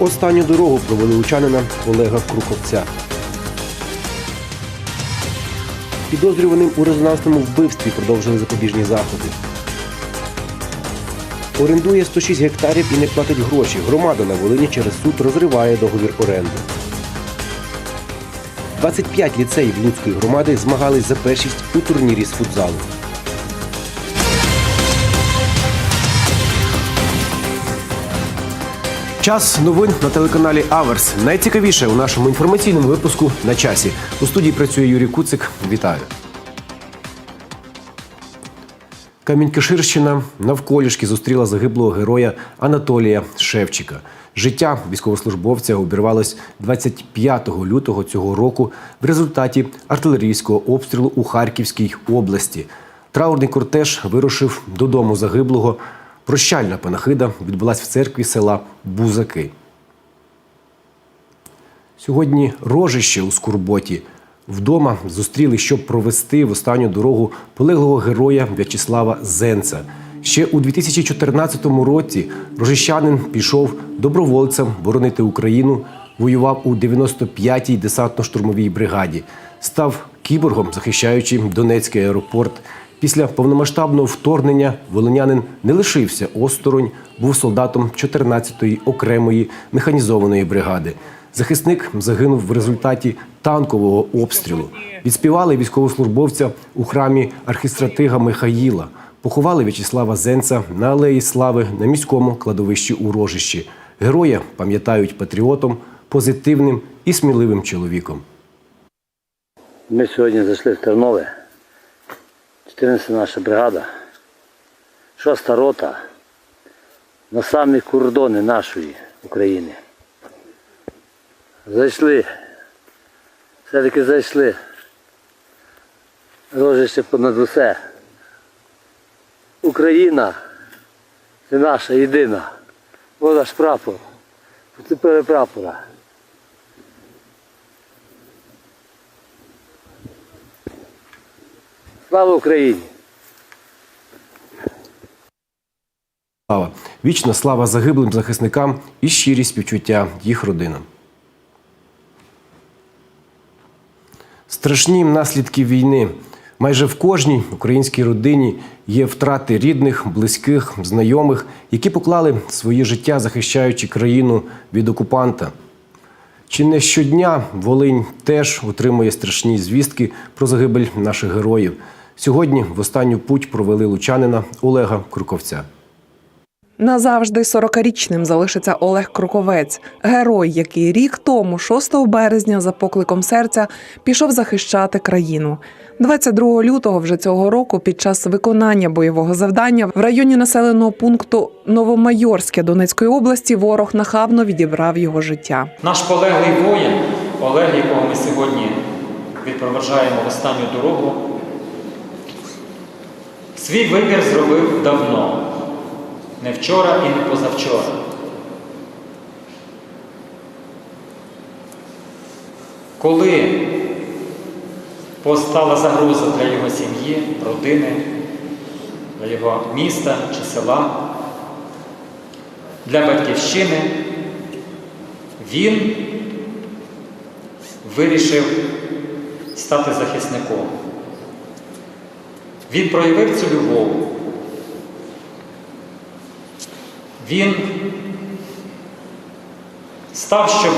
останню дорогу провели лучанина Олега Круковця. Підозрюваним у резонансному вбивстві продовжили запобіжні заходи. Орендує 106 гектарів і не платить гроші. Громада на Волині через суд розриває договір оренди. 25 ліцеїв Луцької громади змагались за першість у турнірі з футзалу. Час новин на телеканалі Аверс. Найцікавіше у нашому інформаційному випуску на часі. У студії працює Юрій Куцик. Вітаю. Камінь-Каширщина навколішки зустріла загиблого героя Анатолія Шевчика. Життя військовослужбовця обірвалось 25 лютого цього року в результаті артилерійського обстрілу у Харківській області. Траурний кортеж вирушив додому загиблого. Прощальна панахида відбулась в церкві села Бузаки. Сьогодні рожище у Скурботі. Вдома зустріли, щоб провести в останню дорогу полеглого героя В'ячеслава Зенца. Ще у 2014 році рожищанин пішов добровольцем боронити Україну, воював у 95-й десантно-штурмовій бригаді, став кіборгом, захищаючи Донецький аеропорт. Після повномасштабного вторгнення волинянин не лишився осторонь, був солдатом 14-ї окремої механізованої бригади. Захисник загинув в результаті танкового обстрілу. Відспівали військовослужбовця у храмі архістратига Михаїла. Поховали В'ячеслава Зенца на алеї Слави на міському кладовищі у Рожищі. Героя пам'ятають патріотом, позитивним і сміливим чоловіком. Ми сьогодні зайшли в Тернове. 14 наша бригада. Шоста рота на самі кордони нашої України. Зайшли. Все-таки зайшли. Рожище понад усе. Україна це наша єдина. Ось наш прапор. Поцепили прапора. Слава Україні! Слава вічна слава загиблим захисникам і щирі співчуття їх родинам. Страшні наслідки війни. Майже в кожній українській родині є втрати рідних, близьких, знайомих, які поклали своє життя, захищаючи країну від окупанта. Чи не щодня Волинь теж отримує страшні звістки про загибель наших героїв? Сьогодні в останню путь провели лучанина Олега Круковця. Назавжди 40-річним залишиться Олег Круковець, герой, який рік тому, 6 березня, за покликом серця, пішов захищати країну. 22 лютого вже цього року, під час виконання бойового завдання в районі населеного пункту Новомайорське Донецької області, ворог нахабно відібрав його життя. Наш полеглий воїн, Олег, якого ми сьогодні відпроваджаємо в останню дорогу, свій вибір зробив давно, не вчора і не позавчора. Коли постала загроза для його сім'ї, родини, для його міста чи села, для батьківщини, він вирішив стати захисником. Він проявив цю любов. Він став, щоб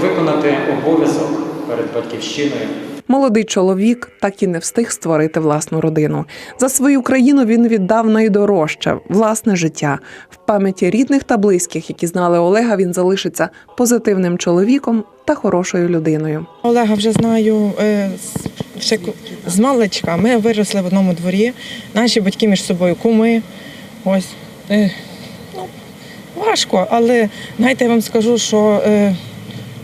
виконати обов'язок перед батьківщиною. Молодий чоловік так і не встиг створити власну родину. За свою країну він віддав найдорожче власне життя. В пам'яті рідних та близьких, які знали Олега, він залишиться позитивним чоловіком та хорошою людиною. Олега вже знаю е, ще з маличка. Ми виросли в одному дворі. Наші батьки між собою куми. Ось. Е, ну, важко, але знаєте, я вам скажу, що е,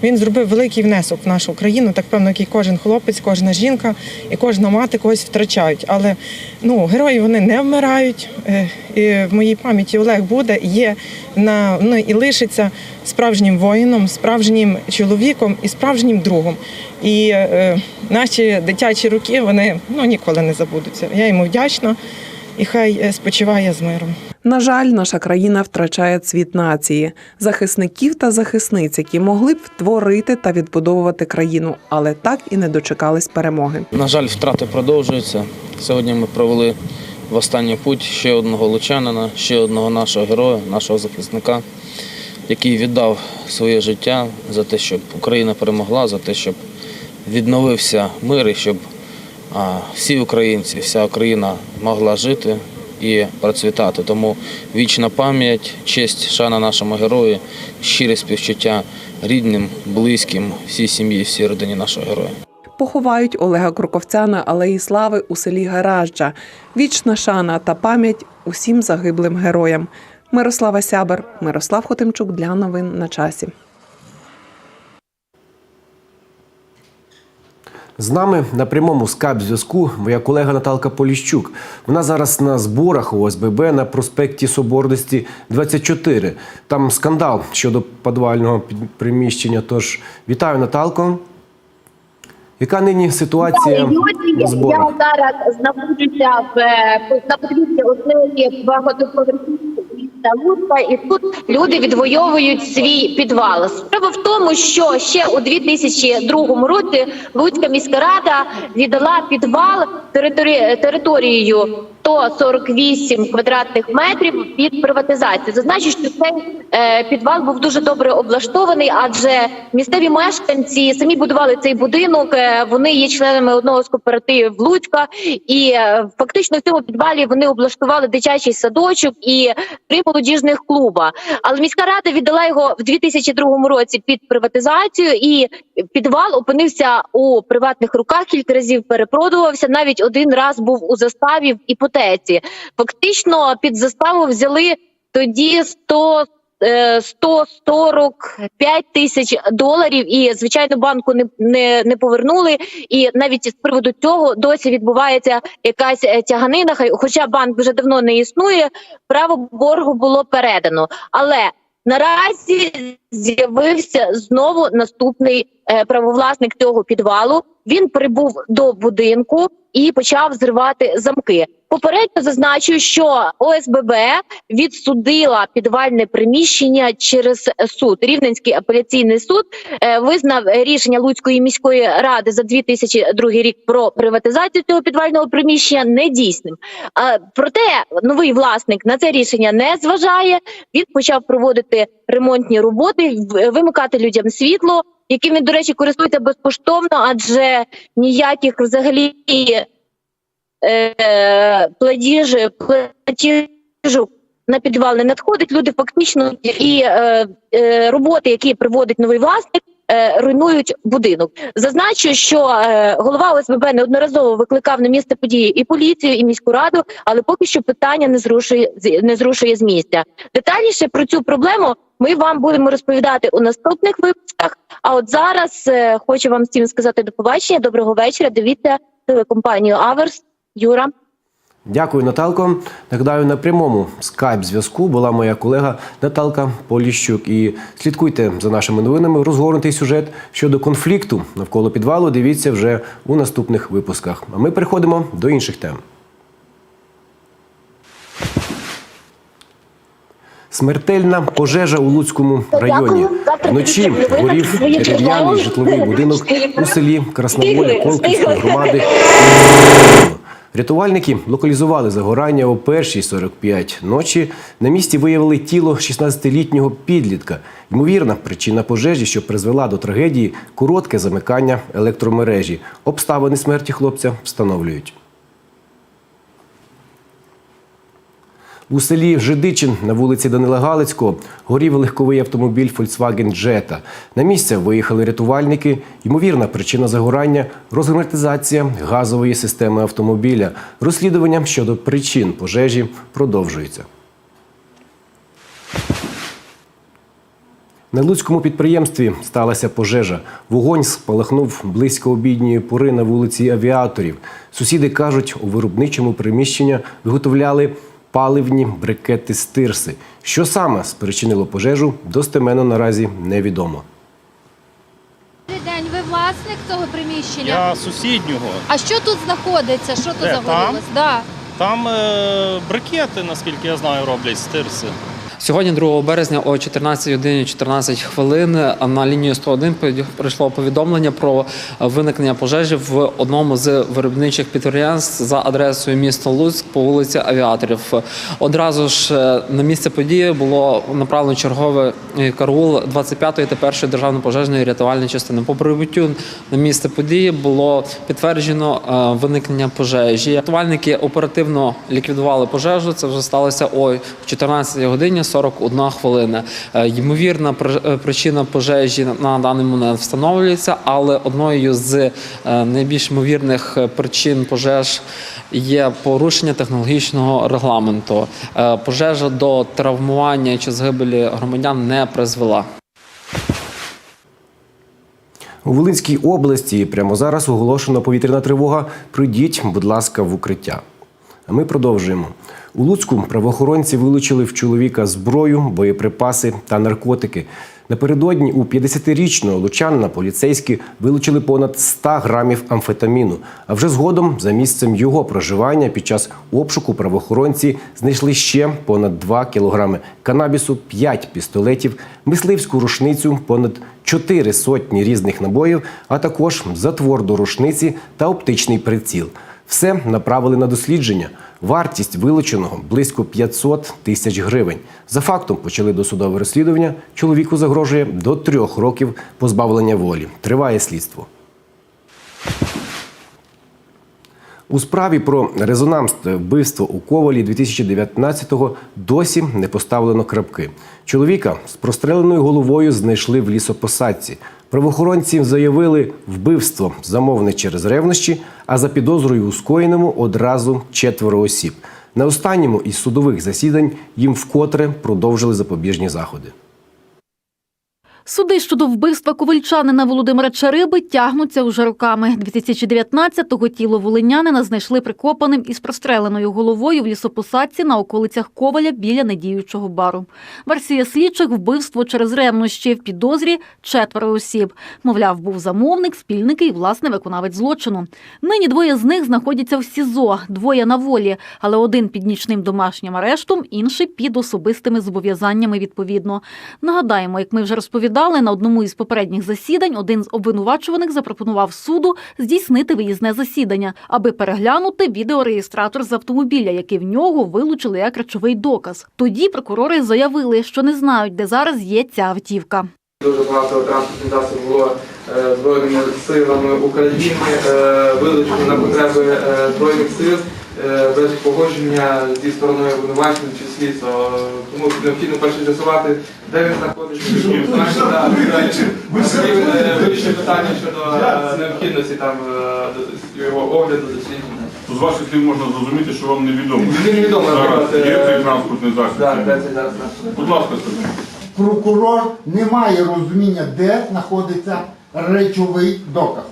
він зробив великий внесок в нашу країну, так певно, як і кожен хлопець, кожна жінка і кожна мати когось втрачають. Але ну, герої вони не вмирають. Е, і в моїй пам'яті Олег буде, є на, ну, і лишиться справжнім воїном, справжнім чоловіком і справжнім другом. І е, наші дитячі роки вони ну, ніколи не забудуться. Я йому вдячна. І хай е, спочиває з миром. На жаль, наша країна втрачає цвіт нації, захисників та захисниць, які могли б творити та відбудовувати країну, але так і не дочекались перемоги. На жаль, втрати продовжуються. Сьогодні ми провели в останній путь ще одного лучанина, ще одного нашого героя, нашого захисника, який віддав своє життя за те, щоб Україна перемогла, за те, щоб відновився мир і щоб всі українці, вся Україна могла жити і процвітати. Тому вічна пам'ять, честь, шана нашому герою, щире співчуття рідним, близьким, всій сім'ї, всій родині нашого героя. Поховають Олега Круковця на алеї Слави у селі Гаражджа. Вічна шана та пам'ять усім загиблим героям. Мирослава Сябер, Мирослав Хотимчук для новин на часі. З нами на прямому скайп зв'язку моя колега Наталка Поліщук. Вона зараз на зборах у ОСББ на проспекті Соборності 24. Там скандал щодо підвального під- приміщення. Тож вітаю, Наталко. Яка нині ситуація на зборах? Я зараз знаходжуся в е, на подвір'ї однієї багатоповерхівки Луцька, і тут люди відвоюють свій підвал. Справа в тому, що ще у 2002 році Луцька міська рада віддала підвал територі... територією 148 квадратних метрів під приватизацію. Зазначу, що цей е, підвал був дуже добре облаштований, адже місцеві мешканці самі будували цей будинок. е, Вони є членами одного з кооперативів Луцька, і е, фактично в цьому підвалі вони облаштували дитячий садочок і три молодіжних клуба. Але міська рада віддала його в 2002 році під приватизацію, і підвал опинився у приватних руках. Кілька разів перепродувався. Навіть один раз був у заставі в іпотеці. Фактично під заставу взяли тоді 100 е, 145 тисяч доларів, і звичайно банку не, не, не повернули. І навіть з приводу цього досі відбувається якась е, тяганина. Хоча банк вже давно не існує, право боргу було передано. Але наразі з'явився знову наступний е, правовласник цього підвалу. Він прибув до будинку і почав зривати замки. Попередньо зазначу, що ОСББ відсудила підвальне приміщення через суд. Рівненський апеляційний суд е, визнав рішення Луцької міської ради за 2002 рік про приватизацію цього підвального приміщення недійсним. Проте новий власник на це рішення не зважає. Він почав проводити ремонтні роботи, вимикати людям світло, яким він, до речі, користується безкоштовно, адже ніяких взагалі е, платіж, платіжу на підвал не надходить. Люди фактично і е, е, роботи, які приводить новий власник. е, Руйнують будинок. Зазначу, що е, голова ОСББ неодноразово викликав на місце події і поліцію, і міську раду, але поки що питання не зрушує не зрушує з місця. Детальніше про цю проблему ми вам будемо розповідати у наступних випусках. А от зараз е, хочу вам всім сказати до побачення. Доброго вечора. Дивіться телекомпанію Аверс. Юра. Дякую, Наталко. Нагадаю, на прямому скайп зв'язку була моя колега Наталка Поліщук. І слідкуйте за нашими новинами. Розгорнутий сюжет щодо конфлікту навколо підвалу. Дивіться вже у наступних випусках. А ми переходимо до інших тем. Смертельна пожежа у Луцькому районі. Вночі горів дерев'яний житловий будинок у селі Красноволя Колківської громади. Рятувальники локалізували загорання о 1.45 ночі. На місці виявили тіло 16-літнього підлітка. Ймовірна причина пожежі, що призвела до трагедії, коротке замикання електромережі. Обставини смерті хлопця встановлюють. У селі Жидичин на вулиці Данила Галицького горів легковий автомобіль Volkswagen Jetta. На місце виїхали рятувальники. Ймовірна причина загорання розгерметизація газової системи автомобіля. Розслідування щодо причин пожежі продовжується. На Луцькому підприємстві сталася пожежа. Вогонь спалахнув близько обідньої пори на вулиці авіаторів. Сусіди кажуть, у виробничому приміщенні виготовляли паливні брикети стирси. Що саме спричинило пожежу, достеменно наразі невідомо. Добрий день, ви власник цього приміщення? Я сусіднього. А що тут знаходиться? Що тут Де, загорілось? Да. Там е, брикети, наскільки я знаю, роблять стирси. Сьогодні, 2 березня, о 14 годині 14 хвилин на лінію 101 прийшло повідомлення про виникнення пожежі в одному з виробничих підприємств за адресою міста Луцьк по вулиці Авіаторів. Одразу ж е, на місце події було направлено черговий е, караул 25-ї та 1-ї державної пожежної рятувальної частини. По прибуттю на місце події було підтверджено е, виникнення пожежі. Рятувальники оперативно ліквідували пожежу. Це вже сталося о 14 годині 41 хвилина. Е, Ймовірна е, причина пожежі на даний момент встановлюється, але одною з е, найбільш ймовірних причин пожеж є порушення технологічного регламенту. Пожежа до травмування чи загибелі громадян не призвела. У Волинській області прямо зараз оголошена повітряна тривога. Прийдіть, будь ласка, в укриття. А ми продовжуємо. У Луцьку правоохоронці вилучили в чоловіка зброю, боєприпаси та наркотики. Напередодні у 50-річного лучанина поліцейські вилучили понад 100 грамів амфетаміну. А вже згодом, за місцем його проживання, під час обшуку правоохоронці знайшли ще понад 2 кілограми канабісу, 5 пістолетів, мисливську рушницю, понад 4 сотні різних набоїв, а також затвор до рушниці та оптичний приціл. Все направили на дослідження. Вартість вилученого близько 500 тисяч гривень. За фактом почали досудове розслідування. Чоловіку загрожує до трьох років позбавлення волі. Триває слідство. У справі про резонансне вбивство у Ковалі 2019-го досі не поставлено крапки. Чоловіка з простреленою головою знайшли в лісопосадці. Правоохоронці заявили вбивство замовне через ревнощі, а за підозрою у скоєному одразу четверо осіб. На останньому із судових засідань їм вкотре продовжили запобіжні заходи. Суди щодо вбивства ковальчанина Володимира Чариби тягнуться уже роками. 2019-го тіло волинянина знайшли прикопаним із простреленою головою в лісопосадці на околицях Коваля біля недіючого бару. Версія слідчих – вбивство через ревнощі. В підозрі четверо осіб. Мовляв, був замовник, спільники і власне виконавець злочину. Нині двоє з них знаходяться в СІЗО, двоє на волі, але один під нічним домашнім арештом, інший під особистими зобов'язаннями відповідно. Нагадаємо, як ми вже розповідали, на одному із попередніх засідань один з обвинувачуваних запропонував суду здійснити виїзне засідання, аби переглянути відеореєстратор з автомобіля, який в нього вилучили як речовий доказ. Тоді прокурори заявили, що не знають, де зараз є ця автівка. Дуже багато транспортних засобів було е, Збройними силами України е, вилучено на потреби е, Збройних сил без погодження зі стороною обвинувачення чи слідства. Тому необхідно перше з'ясувати, де він знаходиться, е, вирішити питання щодо е, необхідності там е, його огляду, дослідження. З ваших слів можна зрозуміти, що вам невідомо. Невідомо, наприклад, є е, цей транспортний засіб. Будь ласка, скажіть. прокурор не має розуміння, де знаходиться речовий доказ.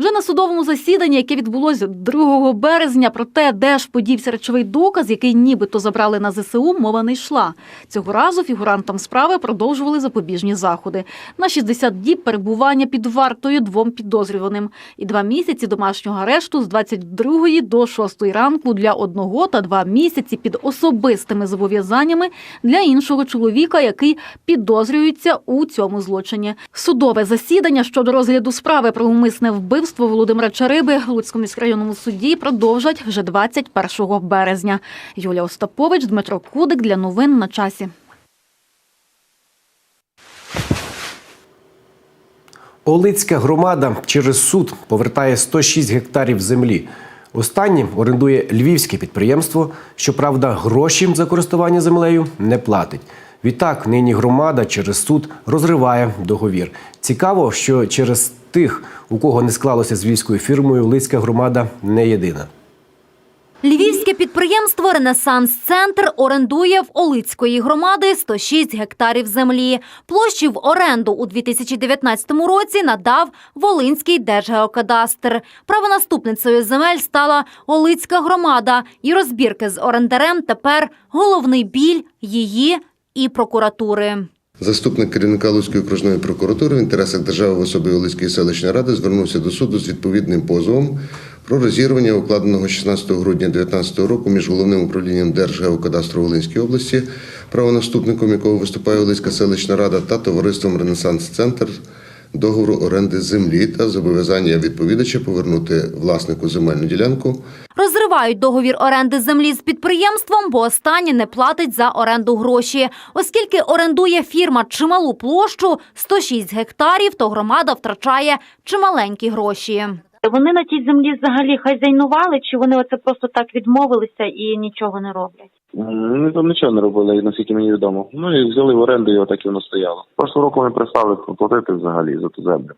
Вже на судовому засіданні, яке відбулося 2 березня, про те, де ж подівся речовий доказ, який нібито забрали на ЗСУ, мова не йшла. Цього разу фігурантам справи продовжували запобіжні заходи. На 60 діб перебування під вартою двом підозрюваним і два місяці домашнього арешту з 22 до 6 ранку для одного та два місяці під особистими зобов'язаннями для іншого чоловіка, який підозрюється у цьому злочині. Судове засідання щодо розгляду справи про умисне вбивство Володимира Чариби в Луцькому міськрайонному суді продовжать вже 21 березня. Юлія Остапович, Дмитро Кудик для новин на часі. Олицька громада через суд повертає 106 гектарів землі. Останнім орендує львівське підприємство. Щоправда, гроші за користування землею не платить. Відтак, нині громада через суд розриває договір. Цікаво, що через тих, у кого не склалося з львівською фірмою, Лицька громада не єдина. Львівське підприємство Ренесанс Центр орендує в Олицької громади 106 гектарів землі. Площі в оренду у 2019 році надав Волинський держгеокадастр. Правонаступницею земель стала Олицька громада, і розбірки з орендарем тепер головний біль її і прокуратури. Заступник керівника Луцької окружної прокуратури в інтересах держави в особі Олицької селищної ради звернувся до суду з відповідним позовом про розірвання укладеного 16 грудня 2019 року між головним управлінням Держгеокадастру Волинської області, правонаступником якого виступає Олицька селищна рада та товариством Ренесанс Центр договору оренди землі та зобов'язання відповідача повернути власнику земельну ділянку Розривають договір оренди землі з підприємством, бо останнє не платить за оренду гроші. Оскільки орендує фірма чималу площу 106 гектарів, то громада втрачає чималенькі гроші. Вони на тій землі взагалі хазяйнували, чи вони оце просто так відмовилися і нічого не роблять? Вони там нічого не робили, наскільки мені відомо. Ну і взяли в оренду, і отак і воно стояло. Прошлого року вони перестали платити взагалі за ту землю.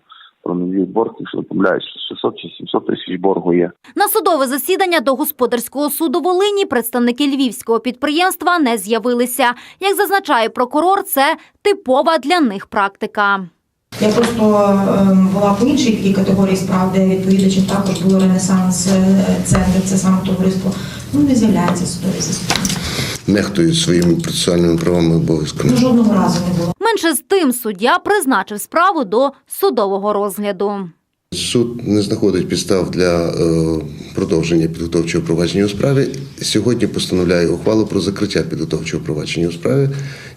Про нові борг, якщо не помиляюсь, 600 чи 700 тисяч боргу є. На судове засідання до господарського суду Волині представники львівського підприємства не з'явилися. Як зазначає прокурор, це типова для них практика. Я просто ем, була по іншій такій категорії справ, де відповідачем також було Ренесанс е, центр, це саме товариство. Ну не з'являється судові засідання. нехтують своїми процесуальними правами обов'язками. Ну, жодного разу не було. Менше з тим суддя призначив справу до судового розгляду. Суд не знаходить підстав для е, продовження підготовчого провадження у справі. Сьогодні постановляє ухвалу про закриття підготовчого провадження у справі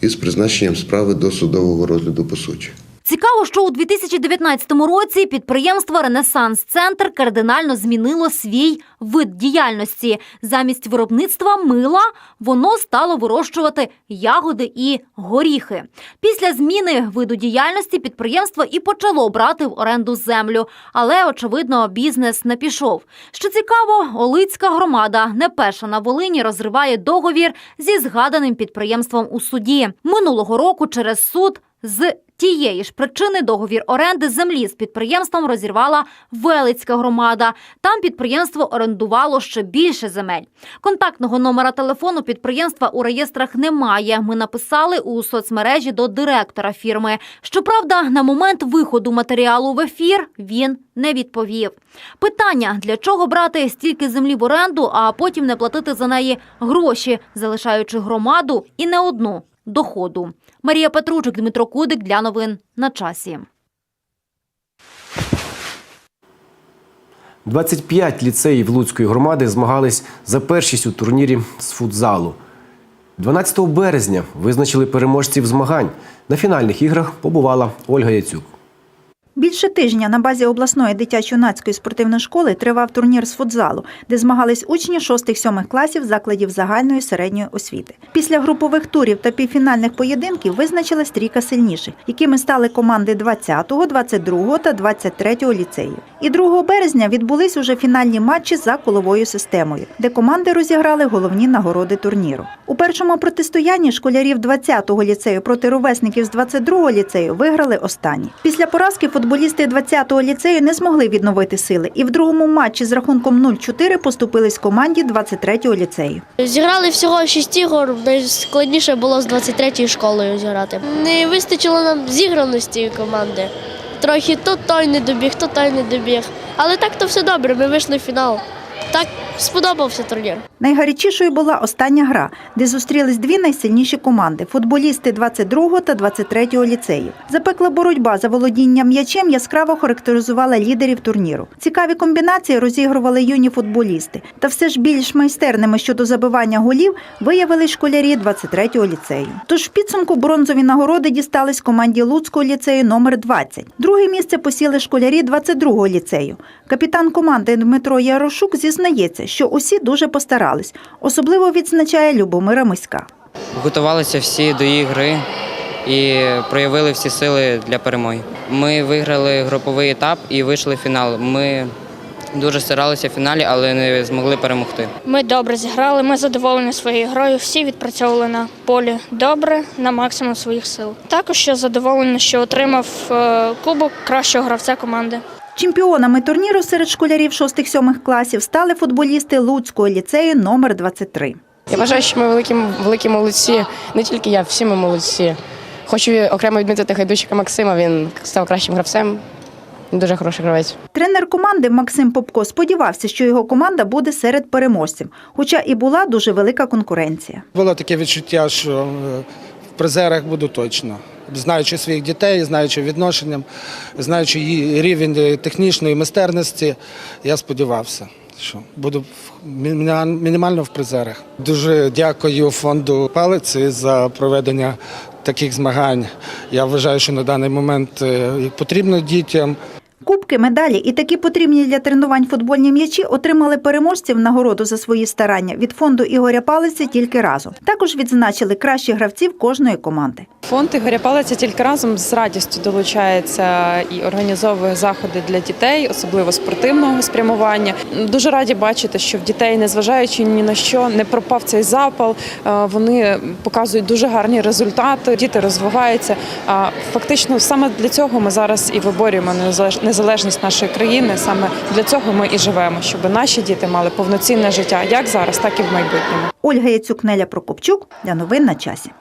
із призначенням справи до судового розгляду по суті. Цікаво, що у 2019 році підприємство Ренесанс Центр кардинально змінило свій вид діяльності. Замість виробництва мила воно стало вирощувати ягоди і горіхи. Після зміни виду діяльності підприємство і почало брати в оренду землю, але очевидно, бізнес не пішов. Що цікаво, Олицька громада не перша на Волині розриває договір зі згаданим підприємством у суді минулого року через суд. З тієї ж причини договір оренди землі з підприємством розірвала Велицька громада. Там підприємство орендувало ще більше земель. Контактного номера телефону підприємства у реєстрах немає. Ми написали у соцмережі до директора фірми. Щоправда, на момент виходу матеріалу в ефір він не відповів. Питання: для чого брати стільки землі в оренду, а потім не платити за неї гроші, залишаючи громаду і не одну доходу. Марія Петручик, Дмитро Кудик для новин на часі. 25 ліцеїв Луцької громади змагались за першість у турнірі з футзалу. 12 березня визначили переможців змагань. На фінальних іграх побувала Ольга Яцюк. Більше тижня на базі обласної дитячо-юнацької спортивної школи тривав турнір з футзалу, де змагались учні 6-7 класів закладів загальної середньої освіти. Після групових турів та півфінальних поєдинків визначилась трійка сильніших, якими стали команди 20-го, 22-го та 23-го ліцеїв. І 2 березня відбулись уже фінальні матчі за коловою системою, де команди розіграли головні нагороди турніру. У першому протистоянні школярів 20-го ліцею проти ровесників з 22-го ліцею виграли останні. Після поразки футболісти 20-го ліцею не змогли відновити сили і в другому матчі з рахунком 0-4 поступились команді 23-го ліцею. Зіграли всього 6 ігор, найскладніше було з 23-ю школою зіграти. Не вистачило нам зіграності команди. Трохи то той не добіг, то той не добіг. Але так то все добре, ми вийшли в фінал. Так сподобався турнір. Найгарячішою була остання гра, де зустрілись дві найсильніші команди футболісти 22-го та 23-го ліцеїв. Запекла боротьба за володіння м'ячем яскраво характеризувала лідерів турніру. Цікаві комбінації розігрували юні футболісти. Та все ж більш майстерними щодо забивання голів виявились школярі 23-го ліцею. Тож в підсумку бронзові нагороди дістались команді Луцького ліцею номер 20. Друге місце посіли школярі 22-го ліцею. Капітан команди Дмитро Ярошук зізнається, що усі дуже постарались. Особливо відзначає Любомира Миська. Готувалися всі до ігри і проявили всі сили для перемоги. Ми виграли груповий етап і вийшли в фінал. Ми дуже старалися в фіналі, але не змогли перемогти. Ми добре зіграли, ми задоволені своєю грою. Всі відпрацьовували на полі добре, на максимум своїх сил. Також я задоволений, що отримав е, кубок кращого гравця команди. Чемпіонами турніру серед школярів 6-7 класів стали футболісти Луцького ліцею номер 23. Я вважаю, що ми великі, великі молодці. Не тільки я, всі ми молодці. Хочу окремо відмітити Гайдучика Максима. Він став кращим гравцем. Дуже хороший гравець. Тренер команди Максим Попко сподівався, що його команда буде серед переможців, хоча і була дуже велика конкуренція. Було таке відчуття, що е, в призерах буду точно. Знаючи своїх дітей, знаючи відношенням, знаючи її рівень технічної майстерності, я сподівався, що буду мінімально в призерах. Дуже дякую фонду Палиці за проведення таких змагань. Я вважаю, що на даний момент е, потрібно дітям. Кубки, медалі і такі потрібні для тренувань футбольні м'ячі отримали переможці в нагороду за свої старання від фонду Ігоря Палиці тільки разом. Також відзначили кращих гравців кожної команди. Фонд Ігоря Палиця тільки разом з радістю долучається і організовує заходи для дітей, особливо спортивного спрямування. Дуже раді бачити, що в дітей, незважаючи ні на що, не пропав цей запал. Е, Вони показують дуже гарні результати. Діти розвиваються. Фактично, саме для цього ми зараз і виборюємо незалеж- незалежність нашої країни. Саме для цього ми і живемо, щоб наші діти мали повноцінне життя як зараз, так і в майбутньому. Ольга Яцюк, Неля Прокопчук для новин на часі.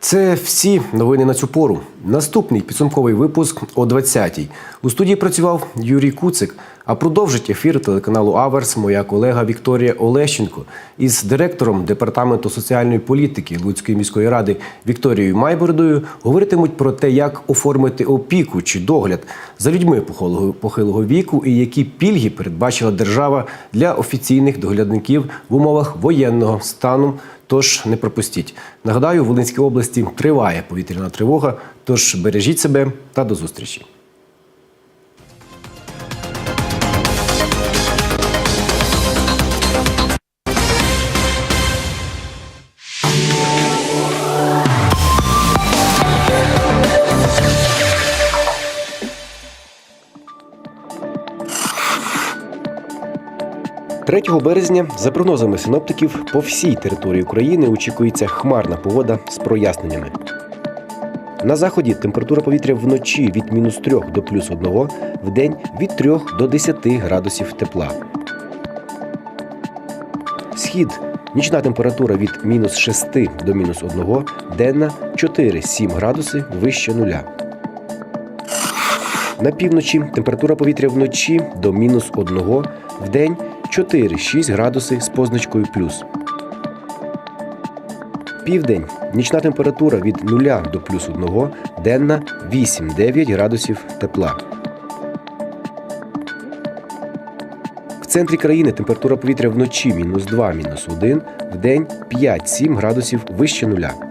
Це всі новини на цю пору. Наступний підсумковий випуск о 20-й. У студії працював Юрій Куцик, а продовжить ефір телеканалу Аверс моя колега Вікторія Олещенко із директором департаменту соціальної політики Луцької міської ради Вікторією Майбородою говоритимуть про те, як оформити опіку чи догляд за людьми похилого віку і які пільги передбачила держава для офіційних доглядників в умовах воєнного стану. Тож не пропустіть. Нагадаю, в Волинській області триває повітряна тривога. Тож бережіть себе та до зустрічі. Третього березня, за прогнозами синоптиків, по всій території України очікується хмарна погода з проясненнями. На заході температура повітря вночі від мінус 3 до плюс 1, в день від 3 до 10 градусів тепла. Схід нічна температура від мінус 6 до мінус 1, денна 4-7 градуси вище нуля. На півночі температура повітря вночі до мінус 1, в день 4-6 градуси з позначкою плюс. Південь нічна температура від 0 до плюс 1, денна 8-9 градусів тепла. В центрі країни температура повітря вночі мінус 2, мінус 1, в день 5-7 градусів вище нуля.